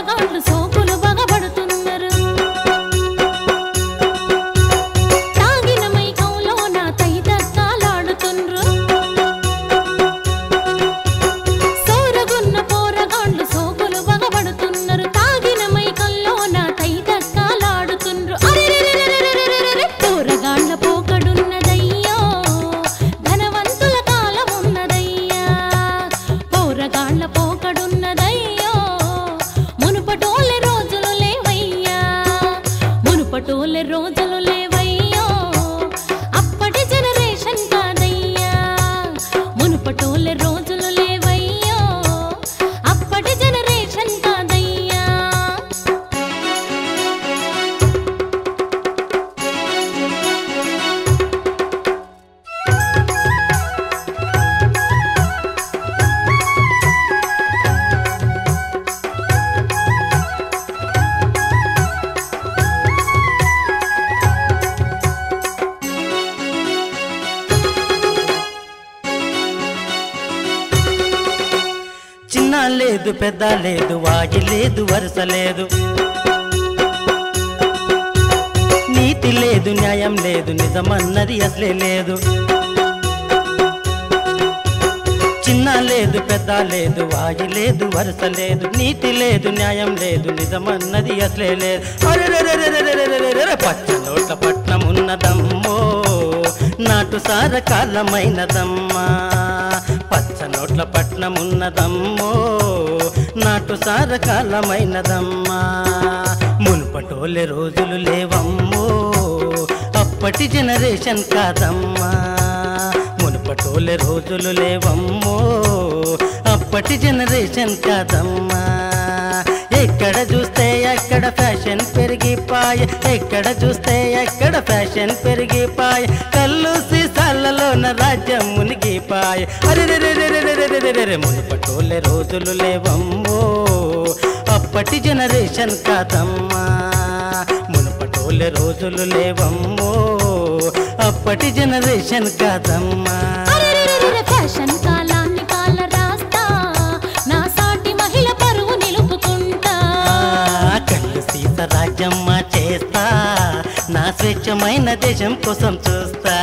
غير صوت చిన్న లేదు పెద్ద లేదు వాగి లేదు వరుస లేదు. నీతి లేదు న్యాయం లేదు నిజమన్నది అసలే లేదు. చిన్న లేదు పెద్ద లేదు వాగి లేదు వరుస లేదు. నీతి లేదు న్యాయం లేదు నిజమన్నది అసలే లేదు. పచ్చ నోట్ల పట్నం ఉన్నదమ్మ. నాటు సార కాలమైనదమ్మా పచ్చ నోట్ల పట్నం ఉన్నదమ్మో నాటు సార కాలమైనదమ్మా మునుపటోలే రోజులు లేవమ్మో అప్పటి జనరేషన్ కాదమ్మా. మునుపటోలే రోజులు లేవమ్మో అప్పటి జనరేషన్ కాదమ్మా. ఎక్కడ చూస్తే ఎక్కడ ఫ్యాషన్ పెరిగిపాయ? ఎక్కడ చూస్తే ఎక్కడ ఫ్యాషన్ పెరిగిపాయ? కళ్ళు సీసాలలోన రాజ్యం మునిగిపాయ. అరే మునుపటోలే రోజులు లేవమ్మో. అప్పటి జనరేషన్ కాదమ్మా. మునుపటోలే రోజులు లేవమ్మో. అప్పటి జనరేషన్ కాదమ్మా. ఫ్యాషన్ కాదు స్వచ్ఛమైన దేశం కోసం చూస్తా.